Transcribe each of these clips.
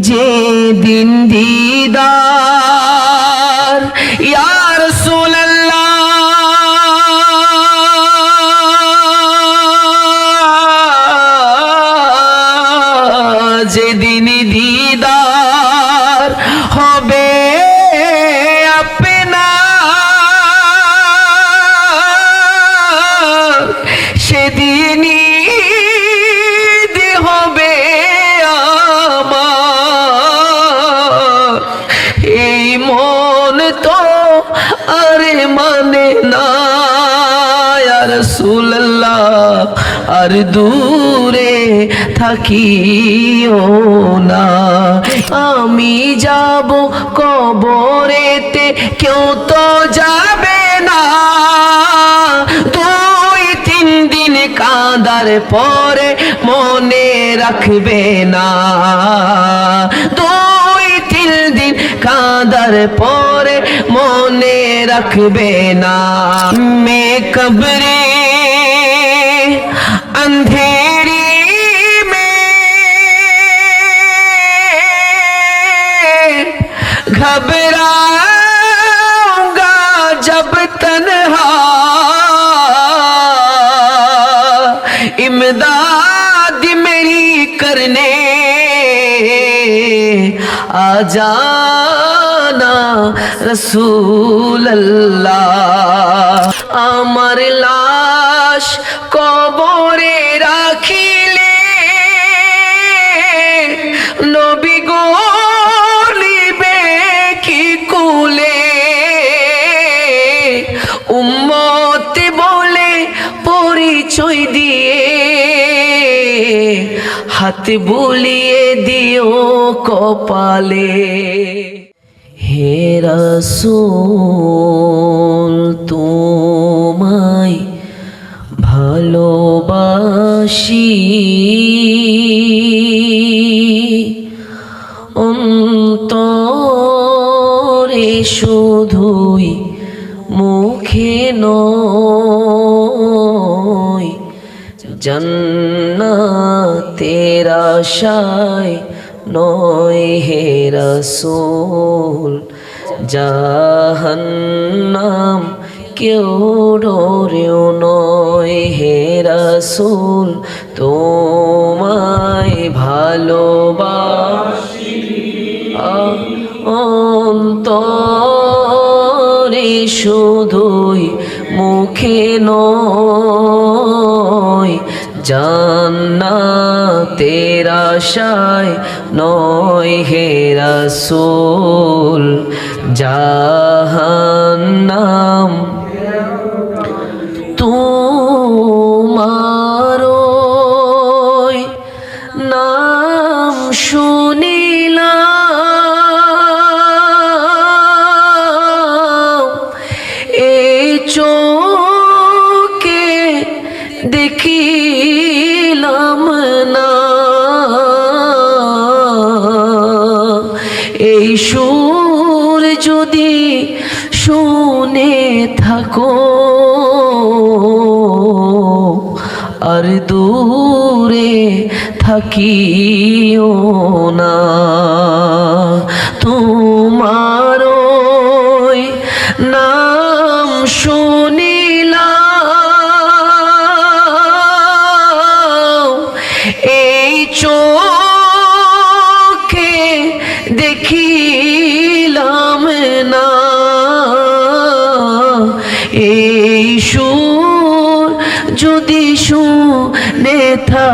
যে দিন দিদার আর দূরে থাকিও না। আমি যাব কবরেতে, কেউ তো যাবে না। দুই তিন দিন কাঁদার পরে মনে রাখবে না। দুই তিন দিন কাঁদার পরে মনে রাখবে না। মে কবরে اندھیری میں گھبراؤں گا جب تنہا امداد میری کرنے آ جانا رسول اللہ آمر لاش কবরে রাখিলে নবী গলিবে কি কুলে? উম্মত বলে পরিচয় দিয়ে হাত বুলিয়ে দিও কপালে। হে রসুল, তোমায় ভালোবাসি। অন্তরে শুধুই মুখে নয় জন্নাতের আশায় নয় হে রসুল জাহান্নাম কেউ ডরেও নয় হে রসুল, তোমায় ভালোবাসি। অন্তরে শুধুই মুখে নয়, জান্নাতের আশায় নয় হে রসুল, জাহান্নাম শুনিলাম। এই চোখে দেখিলাম না। এই সুর যদি শুনে থাকো আর দূরে থাকিও।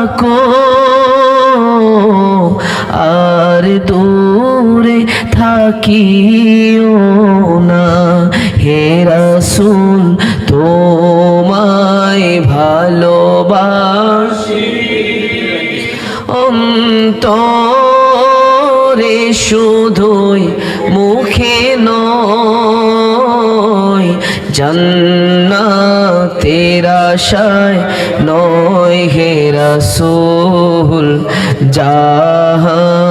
থাকো। আর দূরে থাকিও না। হে রাসূল তোমায় ভালোবাসি। অন্তরে শুধুই মুখে নয় জান্নাতের আশায় নয় হে রাসূল জাহান্নাম।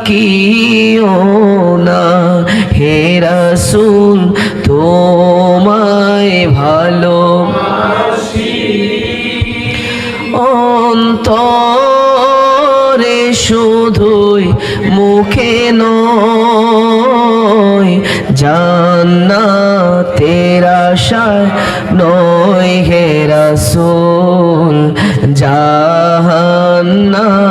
থাকিও না। হে রাসূল, তোমায় ভালো অন্তরে শুধুই মুখে নয় জান্না তেরা শায় নয় হে রাসূল, জাহান্নাম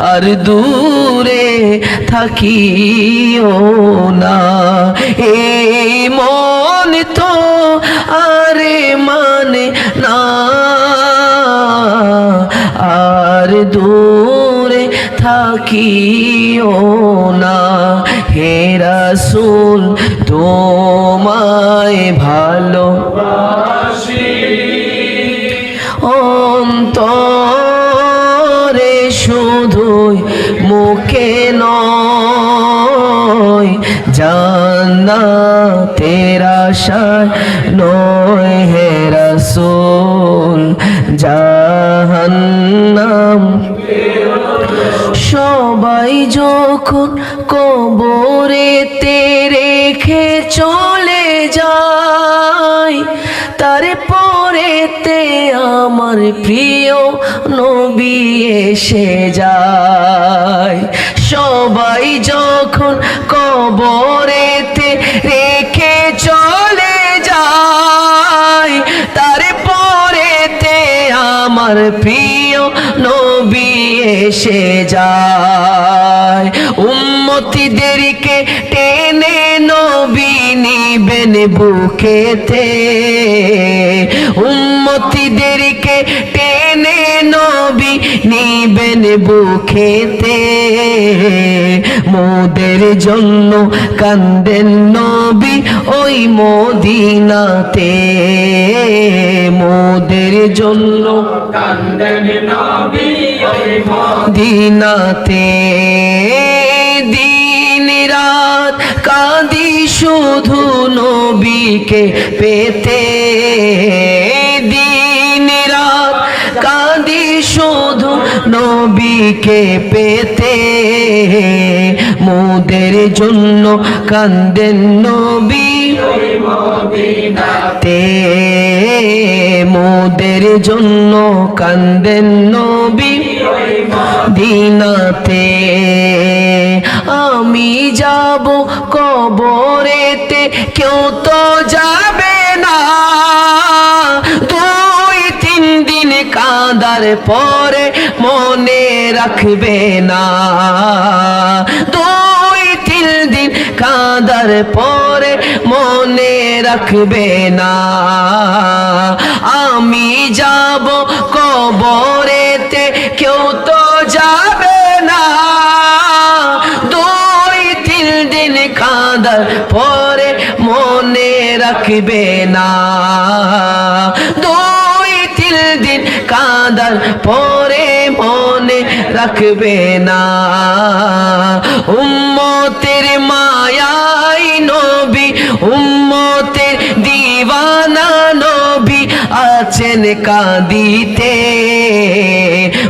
আর দূরে থাকিও না। এই মন তো আরে মানে না। আর দূরে থাকিও না। হে রাসূল, তোমায় ভালো অন্তরে তেরা শায় নয় হে রাসূল, জাহান্নাম। সবাই যখন কবরেতে রেখে চলে যায় তারপরেতে আমার প্রিয় নবী এসে যায়। সবাই যখন কবরেতে আমার প্রিয় নবী এসে যায়। উম্মতিদেরকে টেনে নবী নিবেন বুকেতে। উম্মতিদেরকে টেনে নবী নিবেন বুকেতে। মোদের জন্য কান্দেন নবী ওই মদিনাতে। মোদের জন্য দিনাতে দিন রাত কাঁদি শুধু নবীকে পেতে। দিন রাত কাঁদি শুধু নবীকে পেতে। মোদের জন্য কান্দেন নবী তে। মোদের জন্য কান্দেন নবী দিনাতে। আমি যাব কবরেতে, কেউ তো যাবে না। দুই, তিন দিন কাঁদার পরে মনে রাখবে না। দুই, তিন দিন কাঁদার পরে মনে রাখবে না। আমি যাব কবরেতে, কেউ তো যাবে না। দুই তিন দিন কাঁদার পরে মনে রাখবে না। দুই তিন দিন কাঁদার পরে মনে রাখবে না। উম্মতের মায়াই নবী, উম্মতের নবী আছেন কাঁদিতে,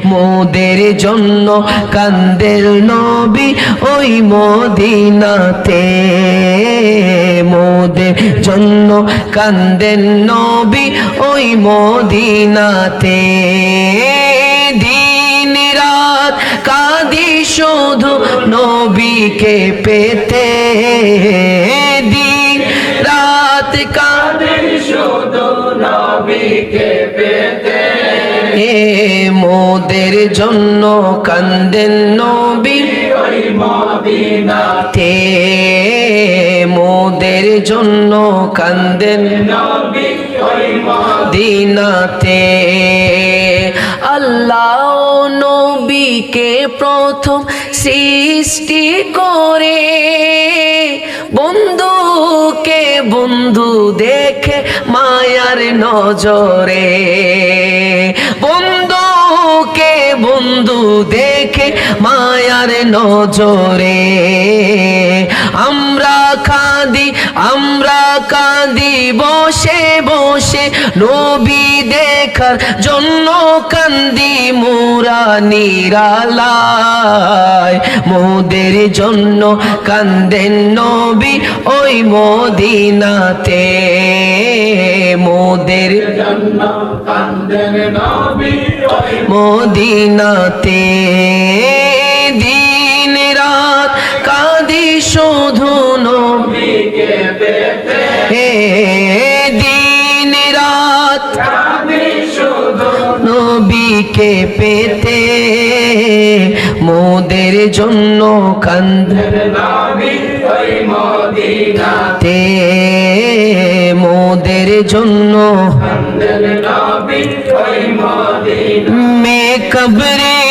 মোদের জন্য কান্দের নবী ওই মদিনাতে। মোদের জন্য কান্দেন নবী ওই মদিনাতে। দিন রাত কাঁদি শুধু নবীকে পেতে। দিন রাত কাঁদে মোদের জন্য কান্দেন নবী। তে মোদের জন্য কান্দেন দিনাতে আল্লাহ নবীকে প্রথম সৃষ্টি করে। বন্ধুকে বন্ধু দেখে মায়ার নজরে। বন্ধুকে বন্ধু দেখে মায়ার নজরে। আমরা কাঁদি, আমরা কাঁদি, বসে বসে নবী দেখার জন্য কান্দি মোরা নিরালায় মোদের জন্য কান্দেন নবী ওই মদিনাতে। মোদের মদিনাতে দিন রাত কাঁদি শুধু হে দিন রাত নবীকে পেতে মোদের জন্য ওই মদিনা মোদের জন্য কান্দেন নবী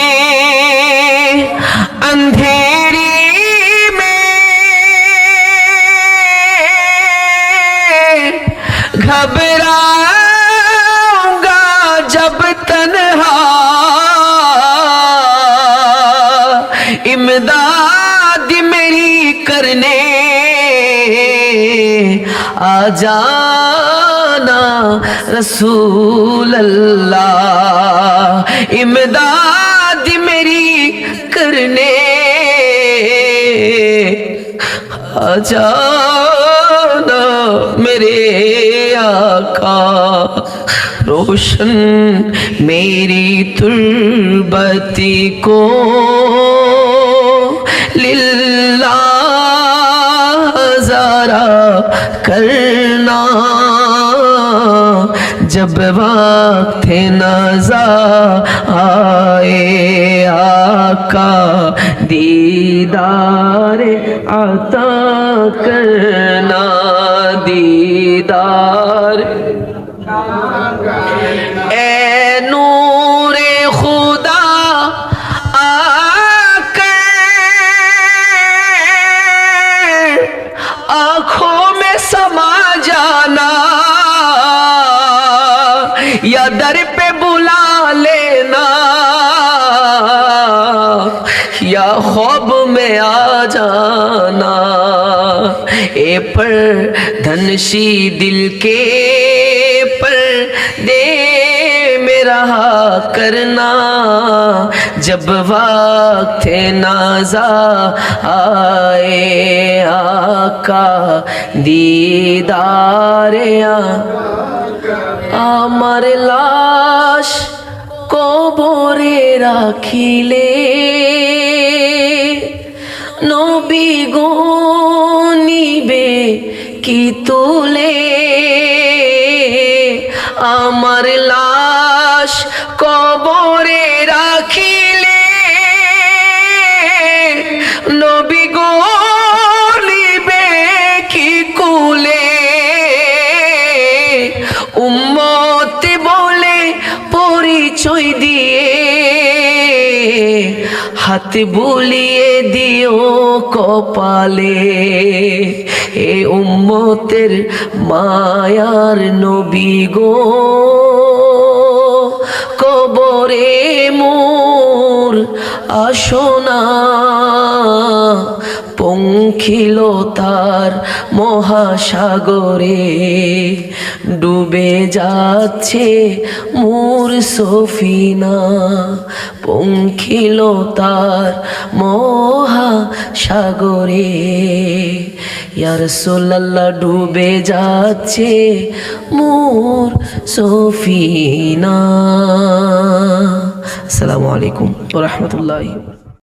آ جانا رسول اللہ، امداد میری کرنے۔ آ جانا میرے آقا، روشن میری تربتی کو۔ للہ، ہزارہ کرنا جب وقت نازا آئے آقا دیدار عطا کرنا دیدار اے نور خدا آنکھوں یا در پہ بلا لینا، یا خواب میں آ جانا۔ اے پر دھنشی دل کے پر دے رہا کرنا۔ جب وقت نازا آئے آقا دیداریاں۔ আমার লাশ কবরে রাখিলে। নবী গো নিবে কি তুলে? আমার লাশ হাত বুলিয়ে দিও কপালে। এ উম্মতের মায়ার নবী গো। কবরে মোর আসনা। পঙ্খিল তার মহাসাগরে ডুবে যাচ্ছে মোর সফিনা। পঙ্খিল তার মহাসাগরে ইয়ার সোল্লাল্লাহ ডুবে যাচ্ছে মোর সফিনা। আসসালামু আলাইকুম রহমতুল্লাহ।